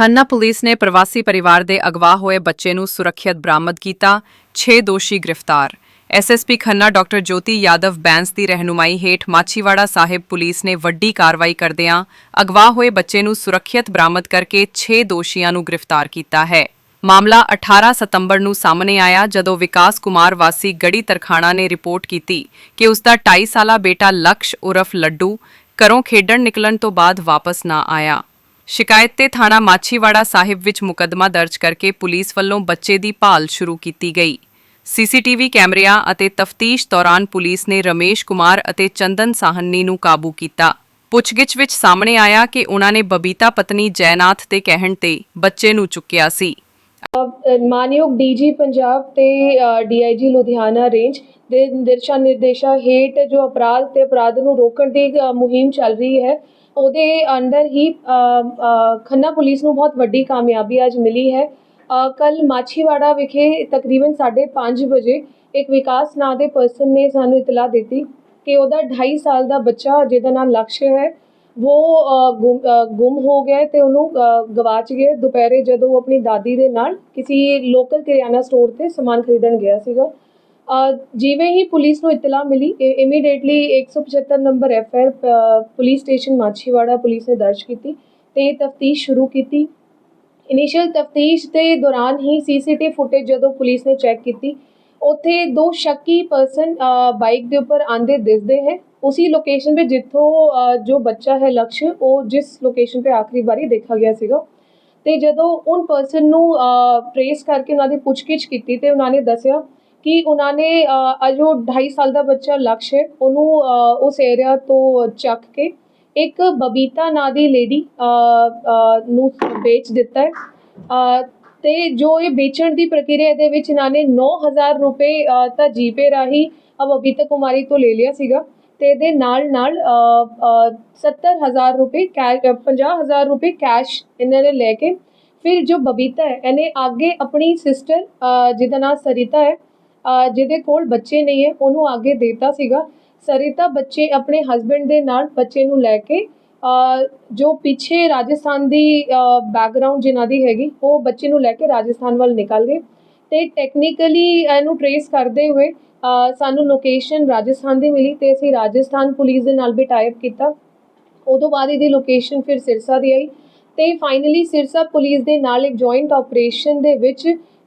Khanna police ਨੇ ਪ੍ਰਵਾਸੀ ਪਰਿਵਾਰ ਦੇ ਅਗਵਾ ਹੋਏ ਬੱਚੇ ਨੂੰ ਸੁਰੱਖਿਅਤ ਬਰਾਮਦ ਕੀਤਾ 6 ਦੋਸ਼ੀ ਗ੍ਰਿਫਤਾਰ। ਐਸਐਸਪੀ ਖੰਨਾ ਡਾਕਟਰ ਜੋਤੀ ਯਾਦਵ ਬੈਂਸ ਦੀ ਰਹਿਨੁਮਾਈ ਹੇਠ ਮਾਛੀਵਾੜਾ ਸਾਹਿਬ ਪੁਲਿਸ ਨੇ ਵੱਡੀ ਕਾਰਵਾਈ ਕਰਦਿਆਂ ਅਗਵਾ ਹੋਏ ਬੱਚੇ ਨੂੰ ਸੁਰੱਖਿਅਤ ਬਰਾਮਦ ਕਰਕੇ 6 ਦੋਸ਼ੀਆਂ ਨੂੰ ਗ੍ਰਿਫਤਾਰ ਕੀਤਾ ਹੈ। ਮਾਮਲਾ 18 ਸਤੰਬਰ ਨੂੰ ਸਾਹਮਣੇ ਆਇਆ ਜਦੋਂ ਵਿਕਾਸ ਕੁਮਾਰ ਵਾਸੀ ਗੜੀ ਤਰਖਾਣਾ ਨੇ ਰਿਪੋਰਟ ਕੀਤੀ ਕਿ ਉਸ ਦਾ 2.5 ਸਾਲਾ ਬੇਟਾ ਲਕਸ਼ ਉਰਫ ਲੱਡੂ ਘਰੋਂ ਖੇਡਣ ਨਿਕਲਣ ਤੋਂ ਬਾਅਦ ਵਾਪਸ ਨਾ ਆਇਆ। ਸ਼ਿਕਾਇਤ ਤੇ ਥਾਣਾ ਮਾਛੀਵਾੜਾ ਸਾਹਿਬ ਵਿੱਚ ਮੁਕੱਦਮਾ ਦਰਜ ਕਰਕੇ ਪੁਲਿਸ ਵੱਲੋਂ ਬੱਚੇ ਦੀ ਭਾਲ ਸ਼ੁਰੂ ਕੀਤੀ ਗਈ। ਸੀਸੀਟੀਵੀ ਕੈਮਰਿਆਂ ਅਤੇ ਤਫਤੀਸ਼ ਦੌਰਾਨ ਪੁਲਿਸ ਨੇ ਰਮੇਸ਼ ਕੁਮਾਰ ਅਤੇ ਚੰਦਨ ਸਾਹਨੀ ਨੂੰ ਕਾਬੂ ਕੀਤਾ। ਪੁੱਛਗਿੱਛ ਵਿੱਚ ਸਾਹਮਣੇ ਆਇਆ ਕਿ ਉਹਨਾਂ ਨੇ ਬਬੀਤਾ ਪਤਨੀ ਜੈਨਾਥ ਦੇ ਕਹਿਣ ਤੇ ਬੱਚੇ ਨੂੰ ਚੁੱਕਿਆ ਸੀ। ਅ, ਮਾਨਯੋਗ ਡੀਜੀ ਪੰਜਾਬ ਤੇ ਡੀਆਈਜੀ ਲੁਧਿਆਣਾ ਰੇਂਜ ਦੇ ਦਿਸ਼ਾ ਨਿਰਦੇਸ਼ਾਂ ਹੇਠ ਜੋ ਅਪਰਾਧ ਤੇ ਅਪਰਾਧ ਨੂੰ ਰੋਕਣ ਦੀ ਮੁਹਿੰਮ ਚੱਲ ਰਹੀ ਹੈ ਉਹਦੇ ਅੰਡਰ ਹੀ ਖੰਨਾ ਪੁਲਿਸ ਨੂੰ ਬਹੁਤ ਵੱਡੀ ਕਾਮਯਾਬੀ ਅੱਜ ਮਿਲੀ ਹੈ। ਕੱਲ ਮਾਛੀਵਾੜਾ ਵਿਖੇ ਤਕਰੀਬਨ 5:30 ਵਜੇ ਇੱਕ ਵਿਕਾਸ ਨਾਂ ਦੇ ਪਰਸਨ ਨੇ ਸਾਨੂੰ ਇਤਲਾਹ ਦਿੱਤੀ ਕਿ ਉਹਦਾ 2.5 ਸਾਲ ਦਾ ਬੱਚਾ, ਜਿਹਦਾ ਨਾਮ ਲਕਸ਼ ਹੈ, ਉਹ ਗੁੰਮ ਗੁੰਮ ਹੋ ਗਿਆ ਹੈ ਤੇ ਉਹਨੂੰ ਗਵਾਚ ਗਿਆ ਦੁਪਹਿਰੇ ਜਦੋਂ ਉਹ ਆਪਣੀ ਦਾਦੀ ਦੇ ਨਾਲ ਕਿਸੇ ਲੋਕਲ ਕਿਰਿਆਨਾ ਸਟੋਰ ਤੇ ਸਮਾਨ ਖਰੀਦਣ ਗਿਆ ਸੀਗਾ ਜਿਵੇਂ ਹੀ ਪੁਲਿਸ ਨੂੰ ਇਤਲਾਹ ਮਿਲੀ immediately 175 number F R police station Machhiwara police ਨੇ ਦਰਜ ਕੀਤੀ ਤੇ ਤਫਤੀਸ਼ ਸ਼ੁਰੂ ਕੀਤੀ। ਇਨੀਸ਼ੀਅਲ ਤਫਤੀਸ਼ ਦੇ ਦੌਰਾਨ ਹੀ ਸੀਸੀਟੀਵੀ ਫੁਟੇਜ ਜਦੋਂ ਪੁਲਿਸ ਨੇ ਚੈੱਕ ਕੀਤੀ, ਉੱਥੇ ਦੋ ਸ਼ੱਕੀ ਪਰਸਨ ਬਾਈਕ ਦੇ ਉੱਪਰ ਆਂਦੇ ਦਿਸਦੇ ਹੈ। ਉसी ਲੋਕੇਸ਼ਨ 'ਤੇ ਜਿੱਥੋਂ ਜੋ ਬੱਚਾ ਹੈ ਲਕਸ਼, ਉਹ ਜਿਸ ਲੋਕੇਸ਼ਨ 'ਤੇ ਆਖਰੀ ਵਾਰੀ ਦੇਖਿਆ ਗਿਆ ਸੀਗਾ। ਤੇ ਜਦੋਂ ਉਨ ਪਰਸਨ ਨੂੰ ਟ੍ਰੇਸ ਕਰਕੇ ਉਹਨਾਂ ਦੀ ਪੁੱਛਗਿੱਛ ਕੀਤੀ ਤੇ ਉਹਨਾਂ ਨੇ ਦੱਸਿਆ ਕਿ ਉਹਨਾਂ ਨੇ ਅ, ਜੋ 2.5 ਸਾਲ ਦਾ ਬੱਚਾ ਲਕਸ਼ ਹੈ ਉਹਨੂੰ ਉਸ ਏਰੀਆ ਤੋਂ ਚੱਕ ਕੇ ਇੱਕ ਬਬੀਤਾ ਨਾਂ ਦੀ ਲੇਡੀ ਨੂੰ ਵੇਚ ਦਿੱਤਾ ਹੈ। ਤੇ ਜੋ ਇਹ ਵੇਚਣ ਦੀ ਪ੍ਰਕਿਰਿਆ ਦੇ ਵਿੱਚ ਇਹਨਾਂ ਨੇ 9000 ਰੁਪਏ ਅ, ਤਾਂ ਜੀਪੇ ਰਾਹੀਂ ਬਬੀਤਾ ਕੁਮਾਰੀ ਤੋਂ ਲੈ ਲਿਆ ਸੀਗਾ। ਤੇ ਇਹਦੇ ਨਾਲ ਨਾਲ ਅ, ਅ, 70000 ਰੁਪਏ ਕੈਸ਼ 50000 ਰੁਪਏ ਕੈਸ਼ ਇਹਨਾਂ ਨੇ ਲੈ ਕੇ ਫਿਰ ਜੋ ਬਬੀਤਾ ਹੈ ਇਹਨੇ ਅੱਗੇ ਆਪਣੀ ਸਿਸਟਰ ਜਿਹਦਾ ਨਾਮ ਸਰਿਤਾ ਹੈ ਜਿਹਦੇ ਕੋਲ ਬੱਚੇ ਨਹੀਂ ਹੈ, ਉਹਨੂੰ ਅੱਗੇ ਦੇਤਾ ਸੀਗਾ। ਸਰਿਤਾ ਬੱਚੇ ਆਪਣੇ ਹਸਬੰਡ ਦੇ ਨਾਲ ਬੱਚੇ ਨੂੰ ਲੈ ਕੇ ਜੋ ਪਿੱਛੇ ਰਾਜਸਥਾਨ ਦੀ ਬੈਕਗ੍ਰਾਉਂਡ ਜਿਨ੍ਹਾਂ ਦੀ ਹੈਗੀ, ਉਹ ਬੱਚੇ ਨੂੰ ਲੈ ਕੇ ਰਾਜਸਥਾਨ ਵੱਲ ਨਿਕਲ ਗਏ। ਤੇ ਟੈਕਨੀਕਲੀ ਇਹਨੂੰ ਟਰੇਸ ਕਰਦੇ ਹੋਏ ਸਾਨੂੰ ਲੋਕੇਸ਼ਨ ਰਾਜਸਥਾਨ ਦੀ ਮਿਲੀ ਤੇ ਅਸੀਂ ਰਾਜਸਥਾਨ ਪੁਲਿਸ ਦੇ ਨਾਲ ਵੀ ਟਾਈਪ ਕੀਤਾ। ਉਦੋਂ ਬਾਅਦ ਇਹਦੀ ਲੋਕੇਸ਼ਨ ਫਿਰ ਸਿਰਸਾ ਦੀ ਆਈ। ਤੇ ਫਾਈਨਲੀ ਸਿਰਸਾ ਪੁਲਿਸ ਦੇ ਨਾਲ ਇੱਕ ਜੁਆਇੰਟ ਆਪਰੇਸ਼ਨ ਦੇ ਵਿੱਚ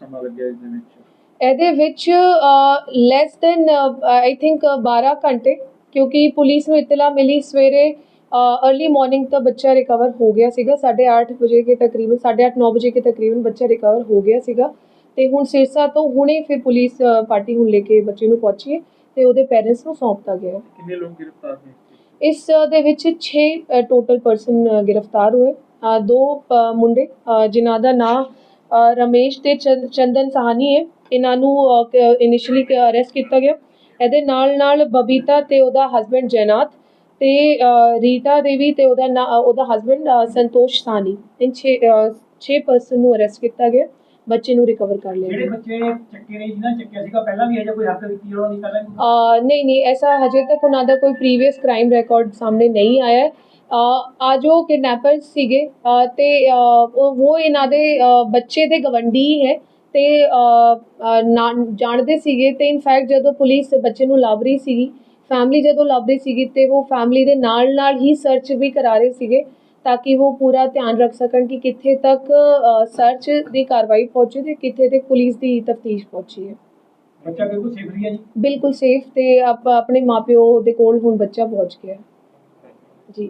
ਸਮਾਂ ਲੱਗਿਆ ਇਸ ਦੇ ਵਿੱਚ? ਇਹਦੇ ਵਿੱਚ ਲੈਸ ਦੈਨ ਆਈ ਥਿੰਕ 12 ਘੰਟੇ ਕਿਉਂਕਿ ਪੁਲਿਸ ਨੂੰ ਇਤਲਾ ਮਿਲੀ ਸਵੇਰੇ अर्ਲੀ ਮਾਰਨਿੰਗ ਤੱਕ ਬੱਚਾ ਰਿਕਵਰ ਹੋ ਗਿਆ ਸੀਗਾ 8:30 ਵਜੇ ਕੇ ਤਕਰੀਬਨ 8:30 9 ਵਜੇ ਕੇ ਤਕਰੀਬਨ ਬੱਚਾ ਰਿਕਵਰ ਹੋ ਗਿਆ ਸੀਗਾ। ਤੇ ਹੁਣ ਸਿਰਸਾ ਤੋਂ ਹੁਣੇ ਫਿਰ ਪੁਲਿਸ ਪਾਰਟੀ ਹੁਣ ਲੈ ਕੇ ਬੱਚੇ ਨੂੰ ਪਹੁੰਚੀ ਹੈ ਤੇ ਉਹਦੇ ਪੇਰੈਂਟਸ ਨੂੰ ਸੌਂਪਤਾ ਗਿਆ। ਕਿੰਨੇ ਲੋਕ ਗ੍ਰਿਫਤਾਰ ਨੇ ਇਸ ਦੇ ਵਿੱਚ 6 ਟੋਟਲ ਪਰਸਨ ਗ੍ਰਿਫਤਾਰ ਹੋਏ। ਦੋ ਮੁੰਡੇ ਜਿਨ੍ਹਾਂ ਦਾ ਨਾਮ ਰਮੇਸ਼ ਤੇ ਚੰਦਨ ਸਾਹਨੀ ਹੈ। ਇਹਨਾਂ ਨੂੰ ਇਨੀਸ਼ੀਅਲੀ ਅਰੈਸਟ ਕੀਤਾ ਗਿਆ। ਇਹਦੇ ਨਾਲ ਨਾਲ ਬਬੀਤਾ ਤੇ ਉਹਦਾ ਹਸਬੰਡ ਜੈਨਾਥ ਤੇ ਰੀਟਾ ਦੇਵੀ ਤੇ ਉਹਦਾ ਉਹਦਾ ਹਸਬੰਡ ਸੰਤੋਸ਼ ਸਾਨੀ ਇਨ 6 6 ਪਰਸਨ ਨੂੰ ਅਰੈਸਟ ਕੀਤਾ ਗਿਆ। ਬੱਚੇ ਨੂੰ ਰਿਕਵਰ ਕਰ ਲਿਆ ਜਿਹੜੇ ਬੱਚੇ ਚੱਕੇ ਨੇ ਜਿਹਨਾਂ ਚੱਕਿਆ ਸੀਗਾ ਪਹਿਲਾਂ ਵੀ ਅਜੇ ਕੋਈ ਹੱਕ ਦਿੱਤੀ ਉਹਨਾਂ ਦੀ ਪਹਿਲਾਂ ਨਹੀਂ ਨਹੀਂ ਐਸਾ ਹਜੇ ਤੱਕ ਉਹਨਾਂ ਦਾ ਕੋਈ ਪ੍ਰੀਵੀਅਸ ਕ੍ਰਾਈਮ ਰਿਕਾਰਡ ਸਾਹਮਣੇ ਨਹੀਂ ਆਇਆ ਹੈ। ਆ ਜੋ ਕਿਡਨੈਪਰਸ ਸੀਗੇ ਤੇ ਉਹ ਇਹਨਾਂ ਦੇ ਬੱਚੇ ਦੇ ਗਵੰਡੀ ਹੀ ਹੈ ਤੇ ਜਾਣਦੇ ਸੀਗੇ ਤੇ ਇਨਫੈਕਟ ਜਦੋਂ ਪੁਲਿਸ ਬੱਚੇ ਨੂੰ ਲੱਭ ਰਹੀ ਸੀਗੀ ਫੈਮਿਲੀ ਜਦੋਂ ਲੱਭ ਰਹੀ ਸੀਗੀ ਤੇ ਉਹ ਫੈਮਿਲੀ ਦੇ ਨਾਲ ਨਾਲ ਹੀ ਸਰਚ ਵੀ ਕਰਾ ਰਹੇ ਸੀਗੇ ਤਾਂ ਕਿ ਉਹ ਪੂਰਾ ਧਿਆਨ ਰੱਖ ਸਕਣ ਕਿ ਕਿੱਥੇ ਤੱਕ ਸਰਚ ਦੀ ਕਾਰਵਾਈ ਪਹੁੰਚੀ ਤੇ ਕਿੱਥੇ ਤੱਕ ਪੁਲਿਸ ਦੀ ਤਫਤੀਸ਼ ਪਹੁੰਚੀ ਹੈ। ਬੱਚਾ ਬਿਲਕੁਲ ਸੇਫਲੀ ਹੈ ਜੀ? ਬਿਲਕੁਲ ਸੇਫ ਤੇ ਆਪ ਆਪਣੇ ਮਾਪਿਓ ਦੇ ਕੋਲ ਹੁਣ ਬੱਚਾ ਪਹੁੰਚ ਗਿਆ। ਜੀ।